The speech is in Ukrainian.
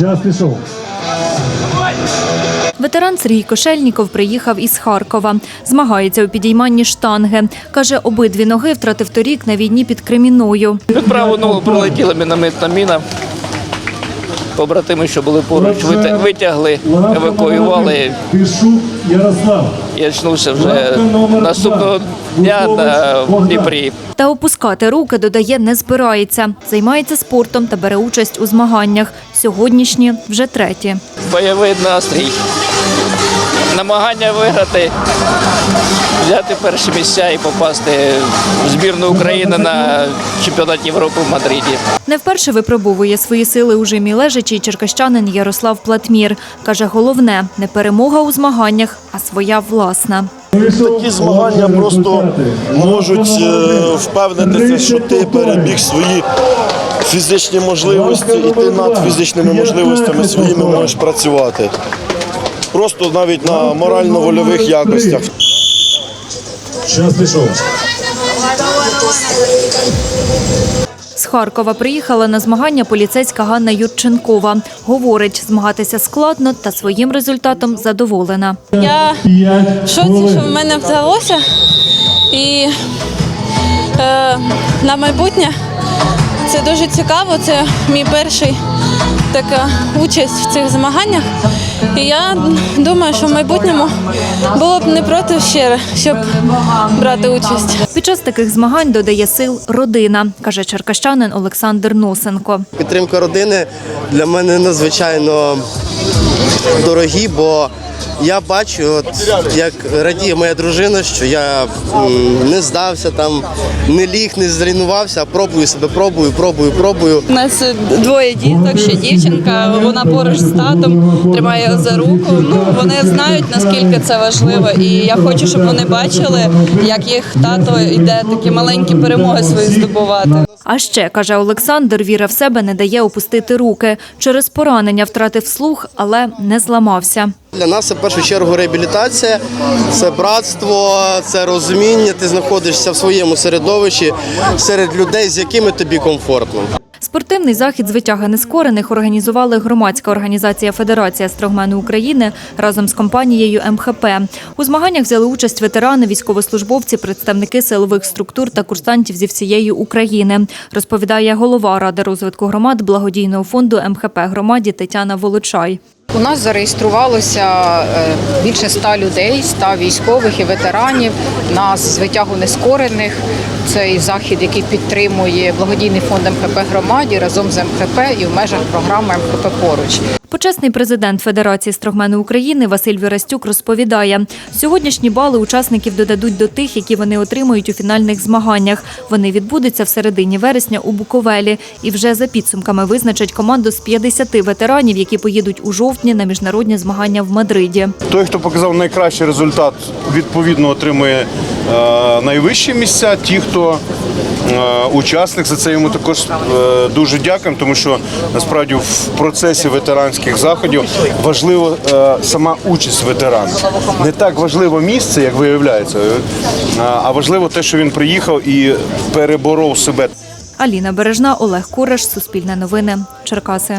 Час пішов. Ветеран Сергій Кошельніков приїхав із Харкова. Змагається у підійманні штанги. Каже, обидві ноги втратив торік на війні під Креміною. Під праву ногу пролетіла мінометна міна. Побратими, що були поруч, витягли, евакуювали. Я очнувся вже наступного дня на Дніпрі. Та опускати руки, додає, не збирається. Займається спортом та бере участь у змаганнях. Сьогоднішні вже треті. Бойовий настрій. Намагання виграти, взяти перші місця і попасти в збірну України на чемпіонат Європи в Мадриді. Не вперше випробовує свої сили у жимі лежачий черкащанин Ярослав Платмір. Каже, головне не перемога у змаганнях, а своя власна. Такі змагання просто можуть е, впевнитися, що ти перебіг свої фізичні можливості, і ти над фізичними можливостями своїми можеш працювати. Просто навіть на морально-вольових якостях. Час пішов. З Харкова приїхала на змагання поліцейська Ганна Юрченкова. Говорить, змагатися складно та своїм результатом задоволена. Я в шоці, що в мене вдалося. І е, на майбутнє це дуже цікаво. Це мій перший така участь в цих змаганнях. І я думаю, що в майбутньому було б не проти ще, щоб брати участь. Під час таких змагань додає сил родина, каже черкащанин Олександр Носенко. Підтримка родини для мене надзвичайно дорогі, бо я бачу, от, як радіє моя дружина, що я м, не здався, там, не ліг, не зруйнувався, а пробую себе, пробую, пробую, пробую. У нас двоє діток, ще дівчинка. Вона поруч з татом тримає його за руку. Ну вони знають наскільки це важливо, і я хочу, щоб вони бачили, як їх тато йде такі маленькі перемоги свої здобувати. А ще, каже Олександр, віра в себе не дає опустити руки. Через поранення втратив слух, але не зламався. Для нас це в першу чергу реабілітація, це братство, це розуміння. Ти знаходишся в своєму середовищі серед людей, з якими тобі комфортно. Спортивний захід з витяга нескорених організували громадська організація Федерація строгмену України разом з компанією МХП. У змаганнях взяли участь ветерани, військовослужбовці, представники силових структур та курсантів зі всієї України. Розповідає голова ради розвитку громад благодійного фонду МХП громаді Тетяна Волочай. У нас зареєструвалося е, більше ста людей, ста військових і ветеранів. Нас з витягу нескорених. Цей захід, який підтримує благодійний фонд МХП громаді разом з МХП і в межах програми МХП поруч. Почесний президент Федерації строгмену України Василь Вірастюк розповідає, сьогоднішні бали учасників додадуть до тих, які вони отримують у фінальних змаганнях. Вони відбудуться в середині вересня у Буковелі і вже за підсумками визначать команду з 50 ветеранів, які поїдуть у жовтні на міжнародні змагання в Мадриді. Той, хто показав найкращий результат, відповідно отримує е, найвищі місця. Ті, хто учасник, за це йому також е, дуже дякуємо, тому що насправді в процесі ветеранських заходів важливо е, сама участь ветерана. Не так важливо місце, як виявляється, е, а важливо те, що він приїхав і переборов себе. Аліна Бережна, Олег Кураш, Суспільне новини, Черкаси.